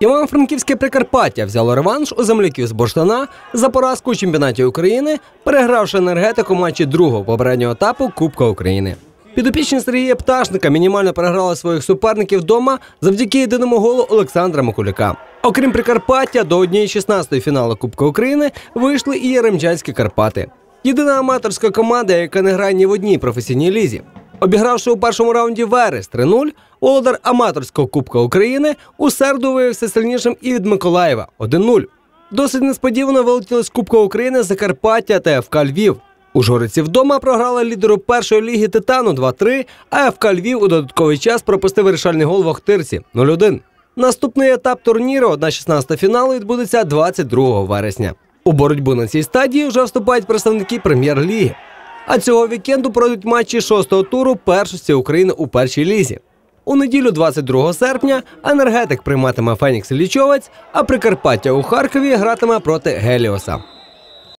Івано-Франківське Прикарпаття взяло реванш у земляків з Бурштана за поразку у чемпіонаті України, перегравши енергетику матчі другого попереднього етапу Кубка України. Підопічні Сергія Пташника мінімально переграли своїх суперників вдома завдяки єдиному голу Олександра Макуляка. Окрім Прикарпаття, до однієї 16 фіналу Кубка України вийшли і Яремчанські Карпати. Єдина аматорська команда, яка не грає ні в одній професійній лізі. Обігравши у першому раунді Верес 3-0, володар аматорського Кубка України у середу виявився сильнішим і від Миколаєва 1-0. Досить несподівано вилетіли з Кубка України Закарпаття та ФК Львів. Ужгородці вдома програли лідеру першої ліги Титану 2-3, а ФК Львів у додатковий час пропустив вирішальний гол в Охтирці 0-1. Наступний етап турніру, 1-16 фіналу, відбудеться 22 вересня. У боротьбу на цій стадії вже вступають представники прем'єр-ліги. А цього вікенду пройдуть матчі шостого туру першості України у першій лізі. У неділю, 22 серпня, енергетик прийматиме Фенікс Лічовець, а Прикарпаття у Харкові гратиме проти Геліоса.